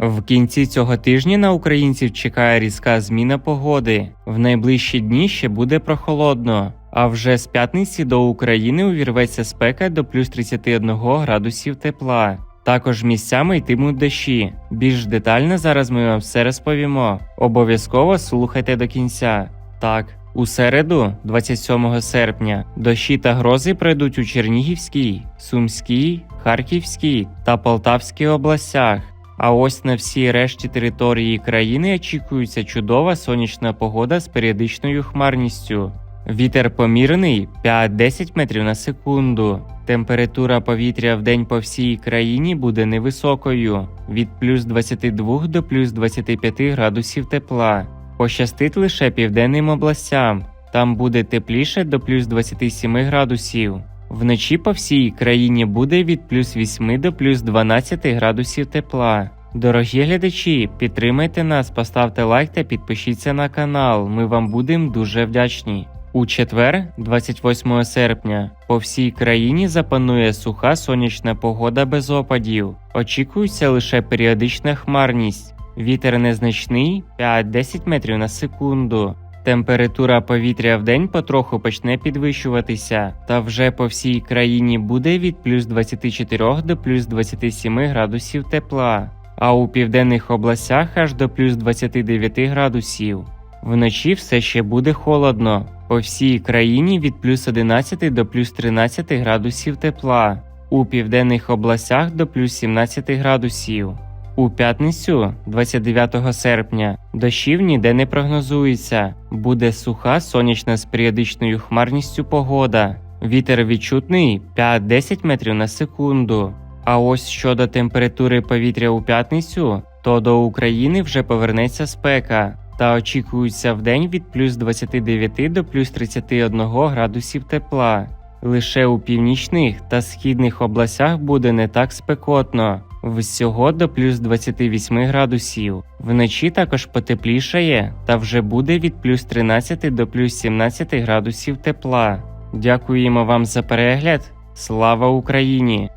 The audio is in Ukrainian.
В кінці цього тижня на українців чекає різка зміна погоди. В найближчі дні ще буде прохолодно. А вже з п'ятниці до України увірветься спека до плюс 31 градусів тепла. Також місцями йтимуть дощі. Більш детально зараз ми вам все розповімо. Обов'язково слухайте до кінця. Так, у середу, 27 серпня, дощі та грози пройдуть у Чернігівській, Сумській, Харківській та Полтавській областях. А ось на всій решті території країни очікується чудова сонячна погода з періодичною хмарністю. Вітер помірний 5-10 метрів на секунду. Температура повітря в день по всій країні буде невисокою від плюс 22 до плюс 25 градусів тепла. Пощастить лише південним областям. Там буде тепліше до плюс 27 градусів. Вночі по всій країні буде від плюс 8 до плюс 12 градусів тепла. Дорогі глядачі, підтримайте нас, поставте лайк та підпишіться на канал. Ми вам будемо дуже вдячні. У четвер, 28 серпня, по всій країні запанує суха сонячна погода без опадів. Очікується лише періодична хмарність. Вітер незначний 5-10 метрів на секунду. Температура повітря в день потроху почне підвищуватися, та вже по всій країні буде від плюс 24 до плюс 27 градусів тепла, а у південних областях аж до плюс 29 градусів. Вночі все ще буде холодно. По всій країні від плюс 11 до плюс 13 градусів тепла, у південних областях до плюс 17 градусів. У п'ятницю, 29 серпня, дощів ніде не прогнозується. Буде суха сонячна з періодичною хмарністю погода. Вітер відчутний 5-10 метрів на секунду. А ось щодо температури повітря у п'ятницю, то до України вже повернеться спека та очікується в день від плюс 29 до плюс 31 градусів тепла. Лише у північних та східних областях буде не так спекотно, всього до плюс 28 градусів. Вночі також потеплішає та вже буде від плюс 13 до плюс 17 градусів тепла. Дякуємо вам за перегляд. Слава Україні!